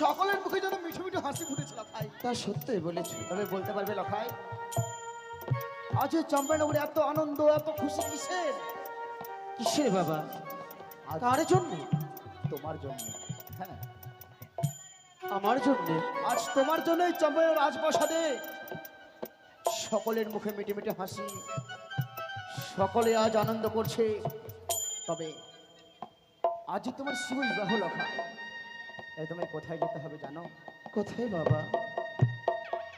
সকলের মুখে যেন মিঠু মিঠু হাসি ফুটেছে লখাই তা সত্যি বলেছ। তবে বলতে পারবে লখাই আজ এই চম্পানগরে এত আনন্দ এত খুশি কিসের? কিসের বাবা? আজ কার জন্য? তোমার জন্য। হ্যাঁ। আমার জন্য? আজ তোমার জন্য এই চম্পানের রাজপ্রাসাদে সকলের মুখে মিটে মিটে হাসি। সকলে আজ আনন্দ করছে। তবে আজই তোমার শুভ বিবাহ লখা তাই তোমায় কোথায় যেতে হবে জানো? কোথায় বাবা?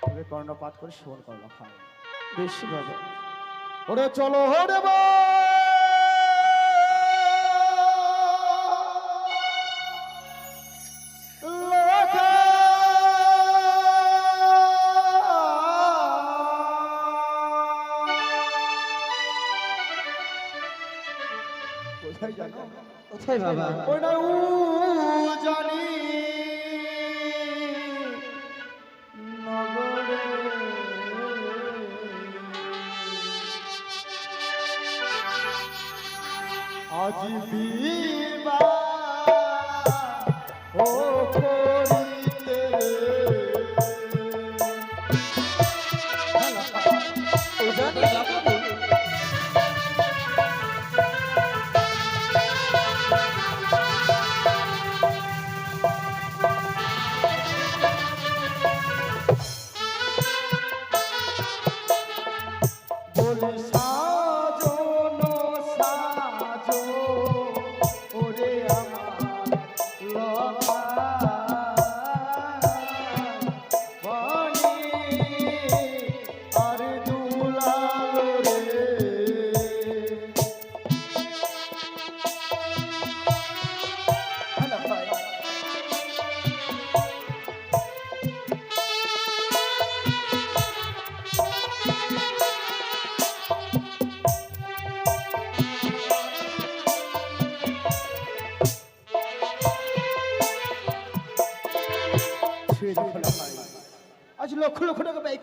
তবে কর্ণপাত করে শ্রবণ কর্ণ খাও বেশি বাবা ওরে চলো হরে কোথায় জানো? কোথায় বাবা? ওটা উ জানি আজ ও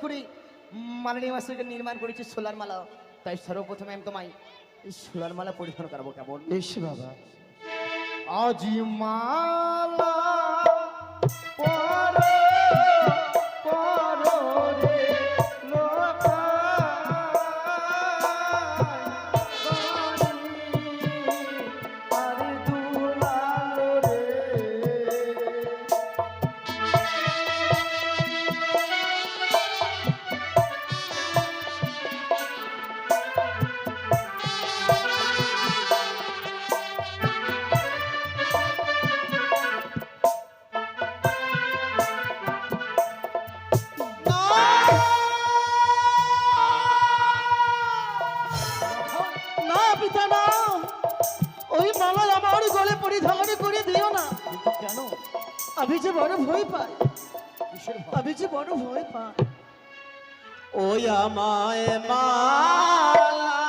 লক্ষ মাননীয় মাসের নির্মাণ করেছি সোলার মালা। তাই সর্বপ্রথমে আমি তোমায় এই সোলার মালা পরিধান করাবো কেমন? বেশি বাবা। আজি মালা যে বড় ভয় পাই আমি যে বড় ভয় পাই। ওই আমায় মালা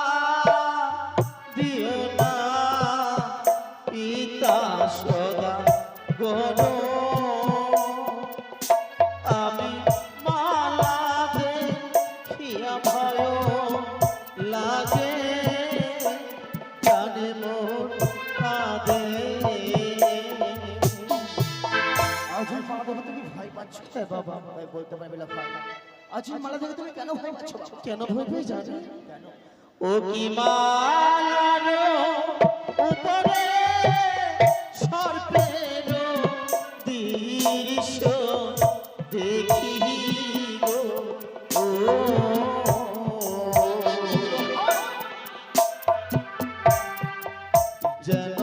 দিও পিতা সদা লাগে। পাচ্ছ বাবা তাই বলতে পারবে না ভয় মালা দেখে তুমি কেন ভয় পাচ্ছ কেন ভয় পেয়ে জানে? ও কি মালার উপরে সর্পের দৃশ্য দেখি গো? ও। যেন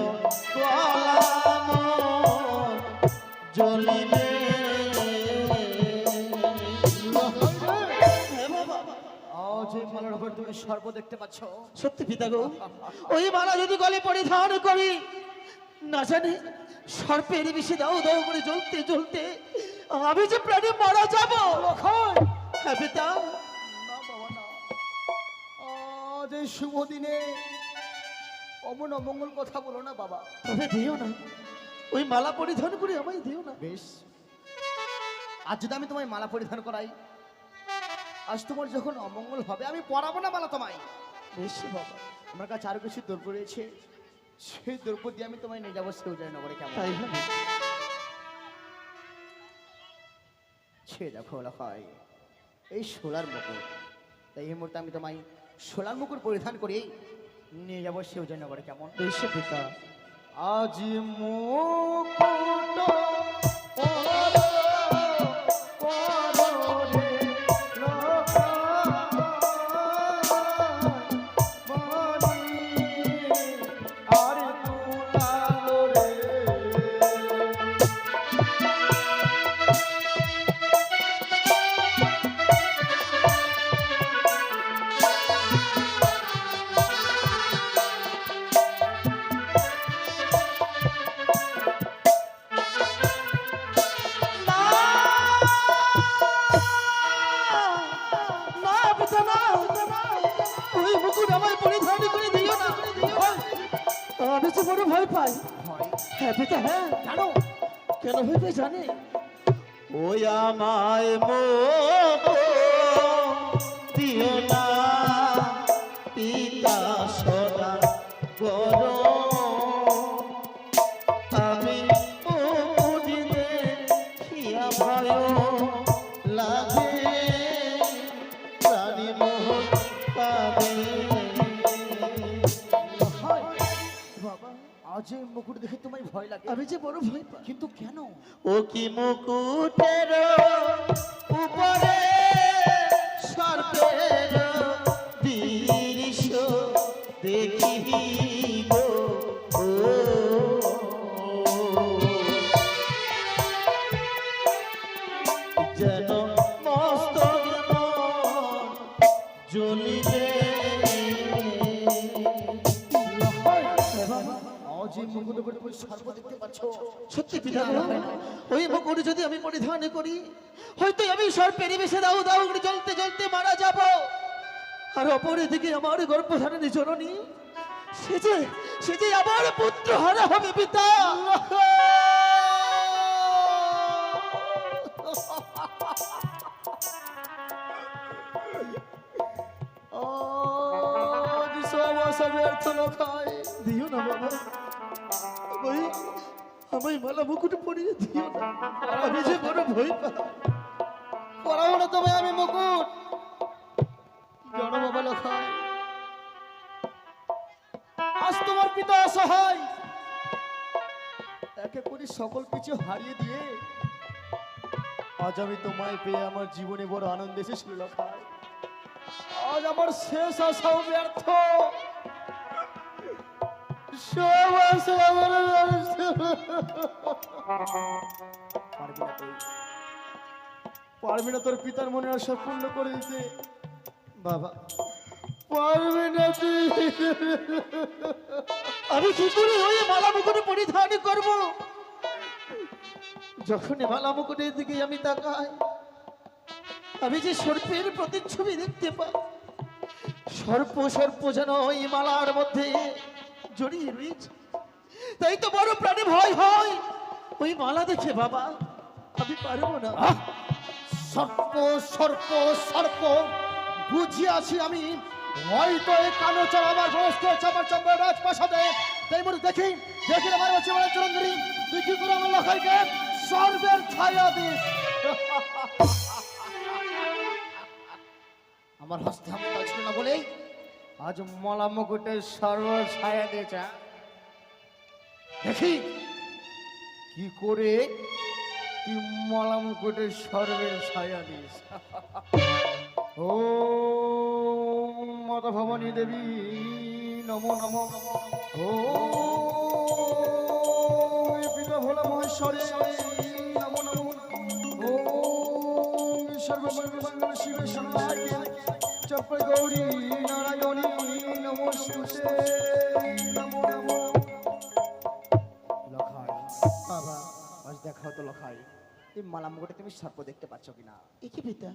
সর্ব দেখতে পাচ্ছ। সত্যি পিতা গো ওই মালা যদি গলে পরিধান করি না জানি সর্পের বেশি দাও দাও করে জ্বলতে জ্বলতে আমি যে প্রাণে মারা যাব। হ্যাঁ পিতা। না। আজ এই শুভ দিনে অমন অমঙ্গল কথা বলো না বাবা। তবে দিও না ওই মালা পরিধান করে আমায় দিও না। বেশ। আজ যদি আমি তোমায় মালা পরিধান করাই আজ তোমার যখন অমঙ্গল হবে আমি পড়াবো না মালা তোমায়। বেশ বাবা আমার কাছে আরও কিছু দ্রব্য রয়েছে। সেই দ্রব্য দিয়ে আমি তোমায় নিয়ে যাব সেউজায় নগরে কেমন? সে দেখো লখাই এই সোলার মুকুট। তাই এই মুহূর্তে আমি তোমায় সোলার মুকুট পরিধান করে নিয়ে যাব শিবজয়নগরে কেমন? বেশ পিতা। আজি মুকুট হ্যাঁ? জানো? কেন হইবে জানে? ওই আমায় মো দিও আমি যে বড় ভয় পাই। কিন্তু কেন? ও কি মুকুটের উপরে সর্পের দৃশ্য দেখিব? জ্বলিবে। এই মুকুট উপরে তুমি সর্ব দেখতে পাচ্ছ সত্যি পিতা ওই মুকুট যদি আমি পরিধান করি হয়তো আমি সর্পের বেশে দাও দাও করে জ্বলতে জ্বলতে মারা যাব। আর আমার গর্ভধারণী জননী সে যে সে যে আমার পুত্র হারা হবে পিতা। ব্যর্থ লখাই দিও না বাবা। মালা মুকুট পরিয়ে দিও না। আমি যে বড় ভয় না আমি মুকুট। জানো বাবা আজ তোমার পিতা অসহায়। একে করে সকল কিছু হারিয়ে দিয়ে আজ আমি তোমায় পেয়ে আমার জীবনে বড় আনন্দ এসেছিল লখাই আজ আমার শেষ আশাও ব্যর্থ। পারবি না তোর পিতার মনে করে দিতে। বাবা, পারবি না তুই। আমি ওই মালা পরিধান করব। যখন মালা মুকুটের দিকে আমি তাকাই, আমি যে সর্পের প্রতিচ্ছবি দেখতে পাই, সর্প সর্প যেন ওই মালার মধ্যে জড়িয়ে রয়েছে। তাই তো বড় প্রাণে ভয় হয়। ওই মালা দেখে বাবা, আমি পারব না! সর্প সর্প সর্প বুঝিয়াছি আমি। হয়তো এই চল আমার সমস্ত চাপার চম্বর রাজপ্রাসাদে। তাই বলে, দেখি দেখি আমার হচ্ছে আমার চরণধরি। তুই কি করে আমার লখাইকে? সর্বের ছায়া দিস আমার হস্তে আমি ছিল না বলেই আজ মলা মুকুটের সর্ব ছায়া দিয়েছে। দেখি, কি করে তুই মলা মুকুটের সর্বের ছায়া দিস ও মাতা ভবনী দেবী, নমো নমো ও পিতা ভোলা মহেশ্বরী নমো নমো ও সর্বমঙ্গল শিবে চপ্র গৌরী নারায়ণী লখাই, বাবা আজ দেখাও তো লখাই। এই মালা মুকুটে তুমি সর্প দেখতে পাচ্ছ কিনা? এ কি পিতা?